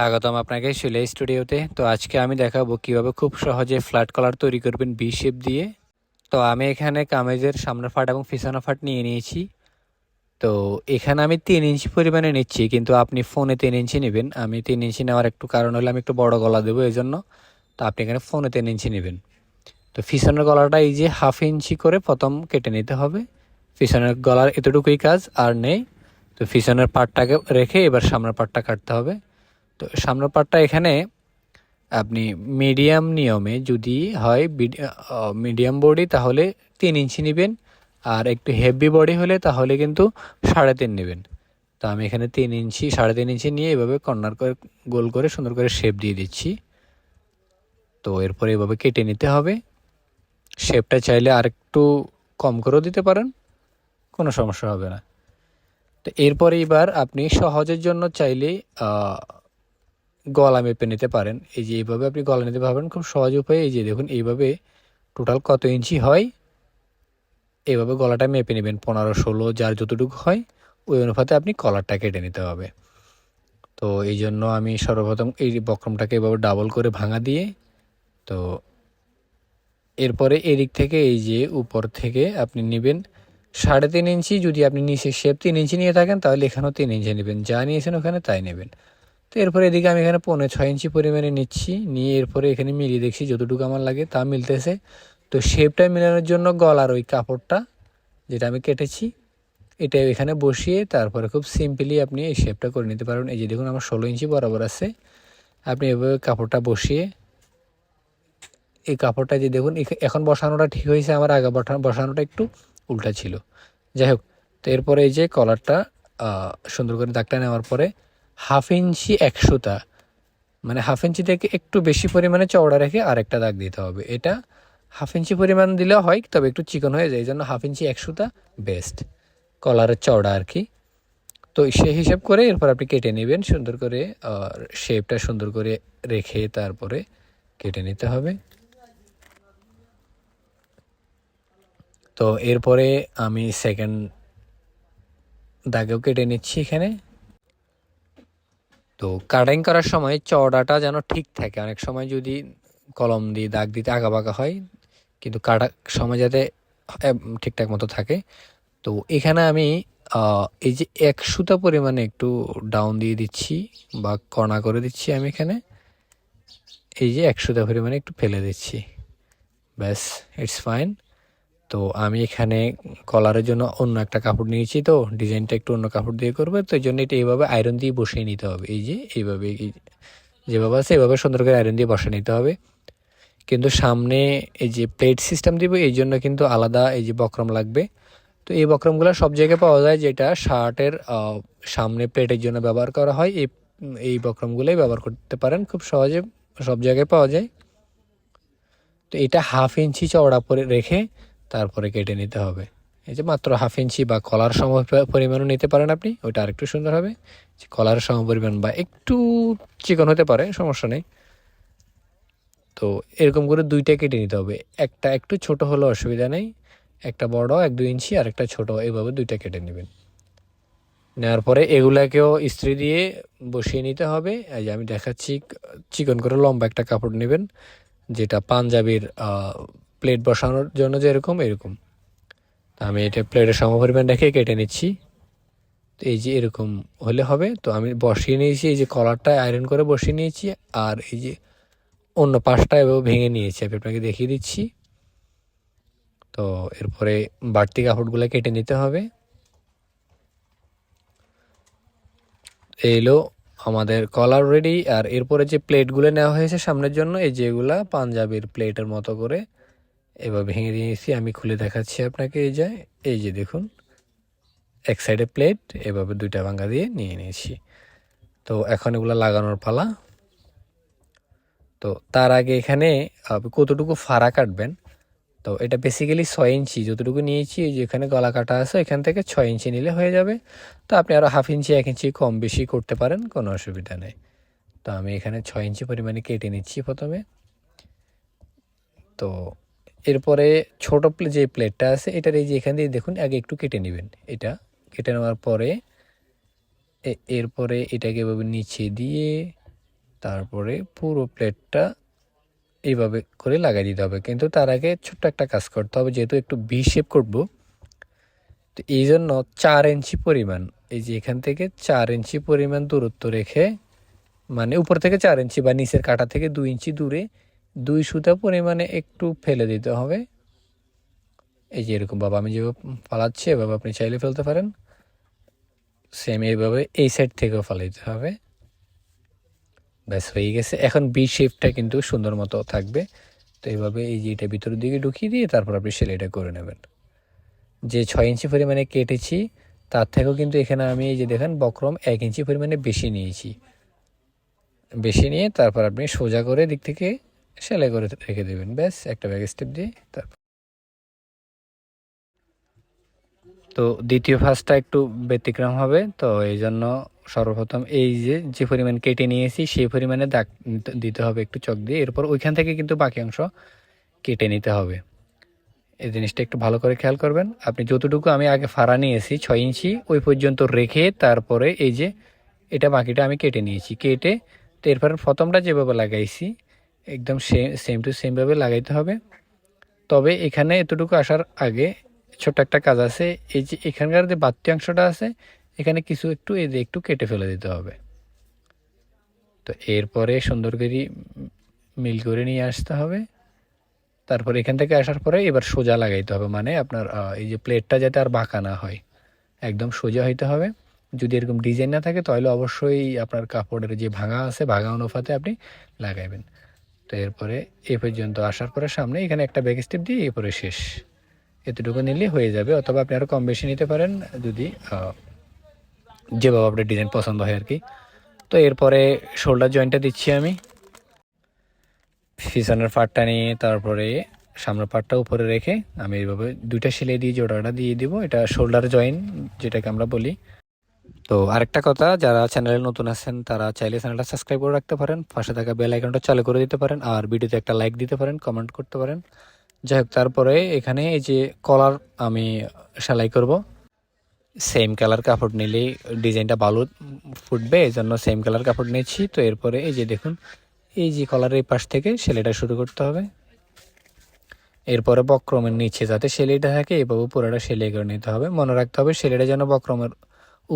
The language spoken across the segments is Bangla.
স্বাগতম আপনাকে শিলে স্টুডিওতে। তো আজকে আমি দেখাবো কীভাবে খুব সহজে ফ্ল্যাট কলার তৈরি করবেন বি শেপ দিয়ে। তো আমি এখানে কামেজের সামনের ফাট এবং পিছনের ফাট নিয়ে নিয়েছি। তো এখানে আমি তিন ইঞ্চি পরিমাণে নিচ্ছি, কিন্তু আপনি ফোনে তিন ইঞ্চি নেবেন। আমি তিন ইঞ্চি নেওয়ার একটু কারণ হলে আমি একটু বড় গলা দেবো এই জন্য তো আপনি এখানে ফোনে তিন ইঞ্চি নেবেন। তো পিছনের গলাটা এই যে হাফ ইঞ্চি করে প্রথম কেটে নিতে হবে। পিছনের গলার এতটুকুই কাজ, আর নেই। তো পিছনের পাটটাকে রেখে এবার সামনের পাটটা কাটতে হবে। তো সামনের পাটটা এখানে আপনি মিডিয়াম নিয়মে যদি হয় মিডিয়াম বডি তাহলে তিন ইঞ্চি নেবেন আর একটু হেভি বডি হলে তাহলে কিন্তু সাড়ে তিন নেবেন। তো আমি এখানে তিন ইঞ্চি, সাড়ে তিন ইঞ্চি নিয়ে এভাবে কর্নার করে গোল করে সুন্দর করে শেপ দিয়ে দিচ্ছি। তো এরপরে এভাবে কেটে নিতে হবে। শেপটা চাইলে আর একটু কম করেও দিতে পারেন, কোনো সমস্যা হবে না। তো এরপরে এবার আপনি সহজের জন্য চাইলে গলা মেপে নিতে পারেন। এই যে এইভাবে আপনি গলা নিতে পারবেন, খুব সহজ উপায়ে এই যে দেখুন, এইভাবে টোটাল কত ইঞ্চি হয়, এইভাবে গলাটা মেপে নেবেন, পনেরো, ষোলো, যার যতটুকু হয়, ওই অনুপাতে আপনি কলারটা কেটে নিতে হবে। তো এই জন্য আমি সর্বপ্রথম এই বক্রমটাকে এভাবে ডাবল করে ভাঙা দিয়ে, তো এরপরে এদিক থেকে এই যে উপর থেকে আপনি নেবেন সাড়ে তিন ইঞ্চি, যদি আপনি নিচে শেপ তিন ইঞ্চি নিয়ে থাকেন, তাহলে এখানেও তিন ইঞ্চি নেবেন, যা নিয়েছেন ওখানে তাই নেবেন। তো এরপরে এদিকে আমি এখানে পৌনে ছয় ইঞ্চি পরিমাণে নিচ্ছি। নিয়ে এরপরে এখানে মিলিয়ে দেখছি যতটুকু আমার লাগে, তা মিলতেছে। তো শেপটা মেলানোর জন্য গলার ওই কাপড়টা যেটা আমি কেটেছি, এটা এখানে বসিয়ে তারপরে খুব সিম্পলি আপনি এই শেপটা করে নিতে পারবেন। এই যে দেখুন আমার ষোলো ইঞ্চি বরাবর আছে। আপনি এভাবে কাপড়টা বসিয়ে, এই কাপড়টা যে দেখুন এখন বসানোটা ঠিক হয়েছে, আমার আগে বসানোটা একটু উল্টা ছিল। যাই হোক, তো এরপরে এই যে কলারটা সুন্দর করে দাগটা নেওয়ার পরে হাফ ইঞ্চি একশোটা মানে হাফ ইঞ্চি থেকে একটু বেশি পরিমাণে চওড়া রেখে আরেকটা দাগ দিতে হবে। এটা হাফ ইঞ্চি পরিমাণ দিলে হয়, তবে একটু চিকন হয়ে যায়, এই জন্য হাফ ইঞ্চি একশোটা বেস্ট কলারের চওড়া আর কি। তো সেই হিসাব করে এরপর আপনি কেটে নেবেন, সুন্দর করে শেপটা সুন্দর করে রেখে তারপরে কেটে নিতে হবে। তো এরপরে আমি সেকেন্ড দাগেও কেটে নিচ্ছি এখানে। তো কাটিং করার সময় চওড়াটা যেন ঠিক থাকে। অনেক সময় যদি কলম দিয়ে দাগ দিতে আঁকা বাঁকা হয়, কিন্তু কাটা সময় যাতে ঠিকঠাক মতো থাকে। তো এখানে আমি এই যে এক সুতা পরিমাণে একটু ডাউন দিয়ে দিচ্ছি বা কণা করে দিচ্ছি আমি এখানে। এই যে এক সুতা পরিমাণে একটু ফেলে দিচ্ছি। ব্যাস ইটস ফাইন তো আমি এখানে কলারের জন্য অন্য একটা কাপড় নিয়েছি তো, ডিজাইনটা একটু অন্য কাপড় দিয়ে করবে, তো এই জন্য এটা এইভাবে আয়রন দিয়ে বসিয়ে নিতে হবে। এই যে এইভাবে যেভাবে আছে এইভাবে সুন্দর করে আয়রন দিয়ে বসিয়ে নিতে হবে। কিন্তু সামনে এই যে প্লেট সিস্টেম দিব, এই জন্য কিন্তু আলাদা এই যে বক্রম লাগবে। তো এই বক্রমগুলো সব জায়গায় পাওয়া যায় যেটা শার্টের সামনে প্লেটের জন্য ব্যবহার করা হয়। এই এই বক্রমগুলোই ব্যবহার করতে পারেন, খুব সহজে সব জায়গায় পাওয়া যায়। তো এটা হাফ ইঞ্চি চওড়া করে রেখে তারপরে কেটে নিতে হবে। এই যে মাত্র হাফ ইঞ্চি বা কলার সম পরিমাণও নিতে পারেন আপনি, ওইটা আরেকটু সুন্দর হবে। যে কলার সম পরিমাণ বা একটু চিকন হতে পারে, সমস্যা নেই। তো এরকম করে দুইটা কেটে নিতে হবে। একটা একটু ছোট হলে অসুবিধা নেই, একটা বড় এক দুই ইঞ্চি, আর একটা ছোটো, এইভাবে দুইটা কেটে নেবেন। নেওয়ার পরে এগুলাকেও ইস্ত্রি দিয়ে বসিয়ে নিতে হবে। এই যে আমি দেখাচ্ছি, চিকন করে লম্বা একটা কাপড় নেবেন, যেটা পাঞ্জাবির প্লেট বসানোর জন্য যেরকম এরকম আমি এটা প্লেটের সমপরিমাণ রেখে কেটে নিচ্ছি। তো এই যে এরকম হলে হবে, তো আমি বসিয়ে নিয়েছি, এই যে কলারটা আয়রন করে বসিয়ে নিয়েছি, আর এই যে অন্য পাশটা এভাবে ভেঙে নিয়েছি। আমি আপনাকে দেখিয়ে দিচ্ছি। তো এরপরে বাড়তি কাপড়গুলো কেটে নিতে হবে। এলো আমাদের কলার রেডি আর এরপরে যে প্লেটগুলো নেওয়া হয়েছে সামনের জন্য, এই যেগুলা পাঞ্জাবির প্লেটের মতো করে এবার ভেঙে দিয়েছি আমি খুলে দেখাচ্ছি আপনাকে, এই যায় এই যে দেখুন, এক সাইডে প্লেট, এভাবে দুইটা ভাঙ্গা দিয়ে নিয়ে নিয়েছি। তো এখন এগুলো লাগানোর পালা। তো তার আগে এখানে কতটুকু ফাড়া কাটবেন? তো এটা বেসিক্যালি ছয় ইঞ্চি, যতটুকু নিয়েছি যেখানে গলা কাটা আছে, এখান থেকে ছয় ইঞ্চি নিলে হয়ে যাবে। তো আপনি আরও হাফ ইঞ্চি, এক ইঞ্চি কম বেশি করতে পারেন, কোনো অসুবিধা নেই। তো আমি এখানে ছয় ইঞ্চি পরিমাণে কেটে নিচ্ছি প্রথমে। তো এরপরে ছোট যে প্লেটটা আছে, এটার এই যে এখান দিয়ে দেখুন, আগে একটু কেটে নেবেন। এটা কেটে নেওয়ার পরে এরপরে এটাকে এভাবে নিচে দিয়ে তারপরে পুরো প্লেটটা এইভাবে করে লাগাই দিতে হবে। কিন্তু তার আগে ছোট্ট একটা কাজ করতে হবে, যেহেতু একটু বি শেপ করব, তো এই জন্য চার ইঞ্চি পরিমাণ, এই যে এখান থেকে চার ইঞ্চি পরিমাণ দূরত্ব রেখে মানে উপর থেকে চার ইঞ্চি বা নিচের কাটা থেকে দুই ইঞ্চি দূরে দুই সুতা পরিমাণে একটু ফেলে দিতে হবে। এই যে এরকম বাবা আমি যেভাবে ফালাচ্ছি, এভাবে আপনি চাইলে ফেলতে পারেন। সেম এইভাবে এই সাইড থেকেও ফালাইতে হবে। ব্যাস, হয়ে গেছে। এখন বি শেপটা কিন্তু সুন্দর মতো থাকবে। তো এইভাবে এই যে এটা ভিতরের দিকে ঢুকিয়ে দিয়ে তারপর আপনি সেলাইটা করে নেবেন। যে ছয় ইঞ্চি পরিমাণে কেটেছি, তার থেকেও কিন্তু এখানে আমি এই যে দেখেন বক্রম এক ইঞ্চি পরিমাণে বেশি নিয়েছি। বেশি নিয়ে তারপর আপনি সোজা করে দিক থেকে সেলাই করে রেখে দেবেন। ব্যাস, একটা ব্যাগ স্টেপ দিয়ে তারপর। তো দ্বিতীয় ফার্স্টটা একটু ব্যতিক্রম হবে, তো এই জন্য সর্বপ্রথম এই যে যে পরিমাণ কেটে নিয়েছি, সেই পরিমাণে দাগ দিতে হবে একটু চক দিয়ে। এরপর ওইখান থেকে কিন্তু বাকি অংশ কেটে নিতে হবে। এই জিনিসটা একটু ভালো করে খেয়াল করবেন। আপনি যতটুকু আমি আগে ফাড়া নিয়েছি, ছয় ইঞ্চি, ওই পর্যন্ত রেখে তারপরে এই যে, এটা বাকিটা আমি কেটে নিয়েছি। কেটে তো এরপর প্রথমটা যেভাবে লাগাইছি একদম সেম সেম টু সেমভাবে লাগাইতে হবে। তবে এখানে এতটুকু আসার আগে ছোট্ট একটা কাজ আছে। এই যে এখানকার যে বাড়তি অংশটা আছে, এখানে কিছু একটু এই একটু কেটে ফেলে দিতে হবে। তো এরপরে সুন্দর করে মিল করে নিয়ে আসতে হবে। তারপরে এখান থেকে আসার পরে এবার সোজা লাগাইতে হবে। মানে আপনার এই যে প্লেটটা যাতে আর বাঁকা না হয়, একদম সোজা হইতে হবে। যদি এরকম ডিজাইন না থাকে, তাহলে অবশ্যই আপনার কাপড়ের যে ভাঙা আছে, ভাঙা অনুপাতে আপনি লাগাইবেন। তো এরপরে এ পর্যন্ত আসার পরে সামনে এখানে একটা ব্যাক স্টেপ দিয়ে এরপরে শেষ। এতটুকু নিলে হয়ে যাবে, অথবা আপনি আরও কম বেশি নিতে পারেন যদি যেভাবে আপনার ডিজাইন পছন্দ হয় আর কি। তো এরপরে শোল্ডার জয়েন্টটা দিচ্ছি আমি। পিছনের পাটটা নিয়ে তারপরে সামনের পাটটা উপরে রেখে আমি এইভাবে দুইটা সেলাই দিয়ে জোড়াটা দিয়ে দিব। এটা শোল্ডার জয়েন যেটাকে আমরা বলি। তো আরেকটা কথা, যারা চ্যানেলে নতুন আছেন, তারা চাইলে চ্যানেলটা সাবস্ক্রাইব করে রাখতে পারেন, পাশে থাকা বেল আইকনটা চালু করে দিতে পারেন, আর ভিডিওতে একটা লাইক দিতে পারেন কমেন্ট করতে পারেন। যাই হোক তারপরে এখানে এই যে কলার আমি সেলাই করব। সেম কালার কাপড় নিলেই ডিজাইনটা ভালো ফুটবে এই জন্য সেম কালার কাপড় নিয়েছি। তো এরপরে এই যে দেখুন, এই যে কলারের এই পাশ থেকে সেলাইটা শুরু করতে হবে। এরপরে বক্রমের নিচে যাতে সেলাইটা থাকে, এভাবে পুরোটা সেলাই করে নিতে হবে। মনে রাখতে হবে, সেলাইটা যেন বক্রমের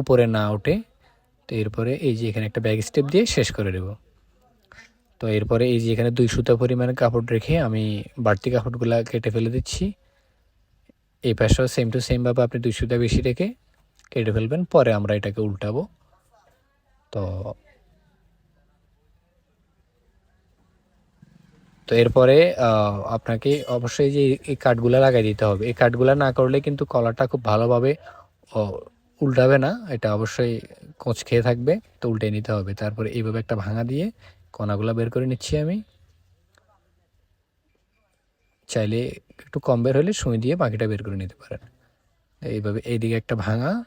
উপরে না ওঠে তো এরপরে এই যে এখানে একটা ব্যাগ স্টেপ দিয়ে শেষ করে দেব। তো এরপরে এই যে এখানে দুই সুতা পরিমাণে কাপড় রেখে আমি বাড়তি কাপড়গুলো কেটে ফেলে দিচ্ছি। এই পাশেও সেম টু সেমভাবে আপনি দুই সুতা বেশি রেখে কেটে ফেলবেন, পরে আমরা এটাকে উল্টাবো। তো তো এরপরে আপনাকে অবশ্যই যে এই কাঠগুলা লাগাই দিতে হবে। এই কাঠগুলা না করলে কিন্তু কলারটা খুব ভালোভাবে উল্টাবে না, এটা অবশ্যই কোচ খেয়ে থাকবে, তো উল্টে নিতে হবে। তারপরে এইভাবে একটা ভাঙা দিয়ে কণাগুলো বের করে নিচ্ছি আমি। চাইলে একটু কম বের হলে সুই দিয়ে বাকিটা বের করে নিতে পারেন। এইভাবে এইদিকে একটা ভাঙা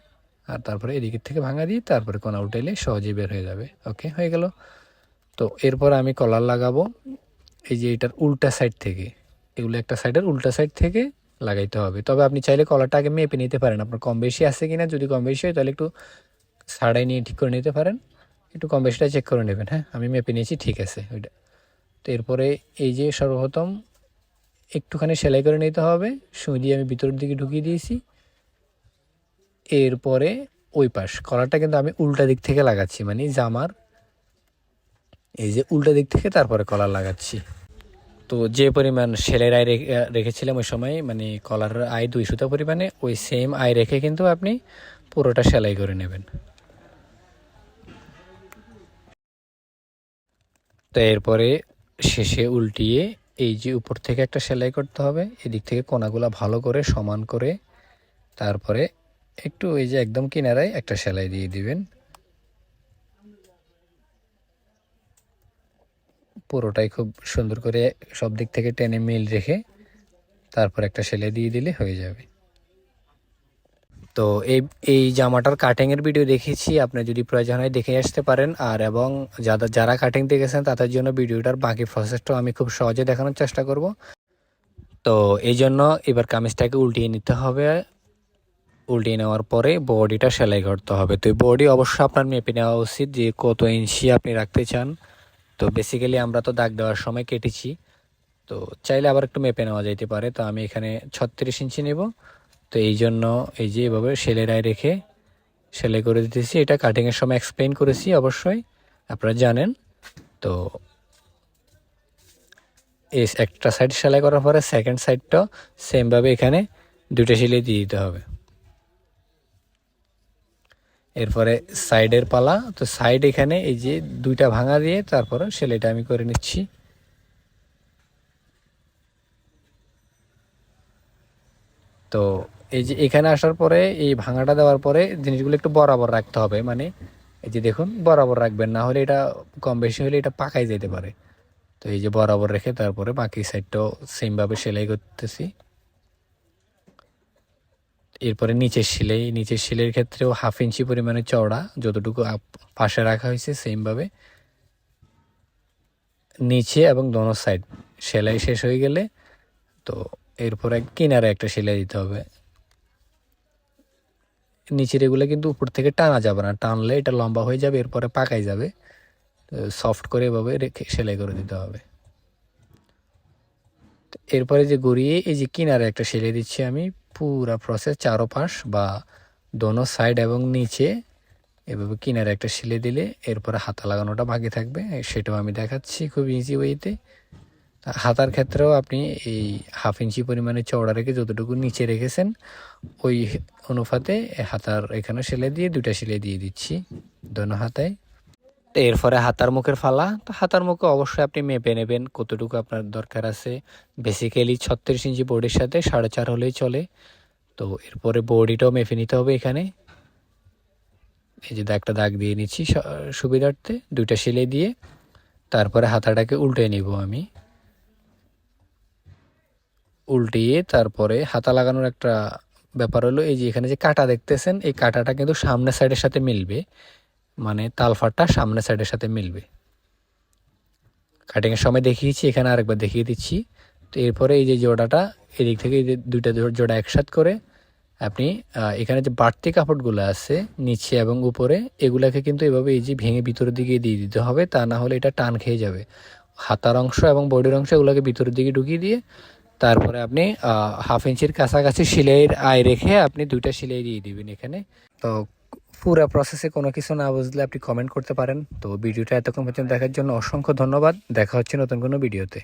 আর তারপরে এদিকের থেকে ভাঙা দিয়ে তারপরে কণা উঠাইলে সহজেই বের হয়ে যাবে। ওকে, হয়ে গেল। তো এরপর আমি কলার লাগাবো। এই যে এটার উল্টা সাইড থেকে, এগুলো একটা সাইডের উল্টা সাইড থেকে লাগাইতে হবে। তবে আপনি চাইলে কলারটা আগে মেপে নিতে পারেন। আপনার কম বেশি আছে কিনা, যদি কম বেশি হয়, তাহলে একটু সাড়াই নিয়ে ঠিক করে নিতে পারেন। একটু কম বেশিটা চেক করে নেবেন হ্যাঁ? আমি মেপে নিয়েছি, ঠিক আছে ওইটা। তো এরপরে এই যে সর্বপ্রথম একটুখানি সেলাই করে নিতে হবে। সুই দিয়ে আমি ভিতরের দিকে ঢুকিয়ে দিয়েছি। এরপরে ওই পাশ, কলারটা কিন্তু আমি উল্টা দিক থেকে লাগাচ্ছি মানে জামার এই যে উল্টা দিক থেকে তারপরে কলার লাগাচ্ছি। তো যে পরিমাণ সেলের আয় রেখে- রেখেছিলাম ওই সময় মানে কলারের আয় দুই সুতা পরিমাণে, ওই সেম আয় রেখে কিন্তু আপনি পুরোটা সেলাই করে নেবেন। তো এরপরে শেষে উল্টিয়ে এই যে উপর থেকে একটা সেলাই করতে হবে, এদিক থেকে কোনাগুলা ভালো করে সমান করে, তারপরে একটু ওই যে একদম কিনারায় একটা সেলাই দিয়ে দিবেন। পুরোটাই খুব সুন্দর করে সব দিক থেকে টেনে মিল রেখে তারপর একটা সেলাই দিয়ে দিলে হয়ে যাবে। তো এই এই জামাটার কাটিংয়ের ভিডিও দেখেছি, আপনি যদি প্রয়োজন হয় দেখে আসতে পারেন। আর এবং যারা যারা কাটিং দেখেছেন তাদের জন্য ভিডিওটার বাকি প্রসেসটাও আমি খুব সহজে দেখানোর চেষ্টা করব। তো এই জন্য এবার কামিজটাকে উল্টিয়ে নিতে হবে। উল্টিয়ে নেওয়ার পরে বডিটা সেলাই করতে হবে। তো বডি অবশ্যই আপনার মেপে নেওয়া উচিত যে কত ইঞ্চি আপনি রাখতে চান। তো বেসিক্যালি আমরা তো দাগ দেওয়ার সময় কেটেছি। তো চাইলে আবার একটু মেপে নেওয়া যাইতে পারে। তো আমি এখানে ছত্রিশ ইঞ্চি নেব। তো এই জন্য এই যে এভাবে সেলেরায় রেখে সেলাই করে দিতেছি। এটা কাটিংয়ের সময় এক্সপ্লেন করেছি অবশ্যই। আপনারা জানেন। তো এই একটা সাইড সেলাই করার পরে সেকেন্ড সাইডটা সেমভাবে এখানে দুটো সেলাই দিয়ে দিতে হবে। এরপরে সাইডের পালা, তো সাইড এখানে এই যে দুইটা ভাঙা দিয়ে তারপরে সেলাইটা আমি করে নিচ্ছি। তো এই যে এখানে আসার পরে, এই ভাঙাটা দেওয়ার পরে জিনিসগুলো একটু বরাবর রাখতে হবে মানে এই যে দেখুন, বরাবর রাখবেন, না হলে এটা কম বেশি হলে এটা পাকাই যেতে পারে। তো এই যে বরাবর রেখে তারপরে বাকি সাইডটাও সেমভাবে সেলাই করতেছি। এরপরে নিচের সিলাই, নিচের সিলাইয়ের ক্ষেত্রেও হাফ ইঞ্চি পরিমাণে চওড়া যতটুকু পাশে রাখা হয়েছে সেমভাবে নিচে এবং দোনো সাইড সেলাই শেষ হয়ে গেলে তো এরপরে কিনারে একটা সেলাই দিতে হবে। নিচের এগুলো কিন্তু উপর থেকে টানা যাবে না, টানলে এটা লম্বা হয়ে যাবে, এরপরে পাকাই যাবে। সফট করে এভাবে রেখে সেলাই করে দিতে হবে। এরপরে যে গড়িয়ে এই যে কিনারে একটা সেলাই দিচ্ছি আমি, পুরা প্রসেস চারো পাশ বা দোনো সাইড এবং নিচে এভাবে কিনারে একটা সেলাই দিলে এরপরে হাতা লাগানোটা বাকি থাকবে। সেটাও আমি দেখাচ্ছি খুব ইজি ওয়েতে হাতার ক্ষেত্রেও আপনি এই হাফ ইঞ্চি পরিমাণে চওড়া রেখে যতটুকু নিচে রেখেছেন, ওই অনুপাতে হাতার এখানে সেলাই দিয়ে দুইটা সেলাই দিয়ে দিচ্ছি, দোনো হাতায়। এরপরে হাতার মুখের ফালা। তো হাতার মুখে অবশ্যই আপনি মেপে নেবেন কতটুকু আপনার দরকার আছে। বেসিক্যালি ছত্রিশ ইঞ্চি বডির সাথে সাড়ে চার হলেই চলে। তো এরপরে বডিটাও মেপে নিতে হবে এখানে। এই যে একটা দাগ দিয়ে নিচ্ছি সুবিধার্থে, দুইটা সেলাই দিয়ে। তারপরে হাতাটাকে উল্টে নিব আমি। উল্টিয়ে তারপরে হাতা লাগানোর একটা ব্যাপার হলো, এই যে এখানে যে কাটা দেখতেছেন, এই কাটাটা কিন্তু সামনের সাইডের সাথে মিলবে। মানে তালফাটটা সামনের সাইডের সাথে মিলবে। কাটিংয়ের সময় দেখিয়েছি, এখানে আরেকবার দেখিয়ে দিচ্ছি। তো এরপরে এই যে জোড়াটা, এদিক থেকে এই যে দুইটা জোড়া একসাথ করে আপনি এখানে যে বাড়তি কাপড়গুলো আছে, নিচে এবং উপরে, এগুলাকে কিন্তু এভাবে এই যে ভেঙে ভিতরের দিকে দিয়ে দিতে হবে, তা না হলে এটা টান খেয়ে যাবে। হাতার অংশ এবং বডির অংশ এগুলোকে ভিতরের দিকে ঢুকিয়ে দিয়ে, তারপরে আপনি হাফ ইঞ্চির কাছাকাছি সিলাইয়ের আয় রেখে আপনি দুইটা সিলাই দিয়ে দিবেন এখানে। তো পুরো প্রসেসে কোনো কিছু না বুঝলে আপনি কমেন্ট করতে পারেন। তো ভিডিওটা এতক্ষণ পর্যন্ত দেখার জন্য অসংখ্য ধন্যবাদ। দেখা হচ্ছে নতুন কোনো ভিডিওতে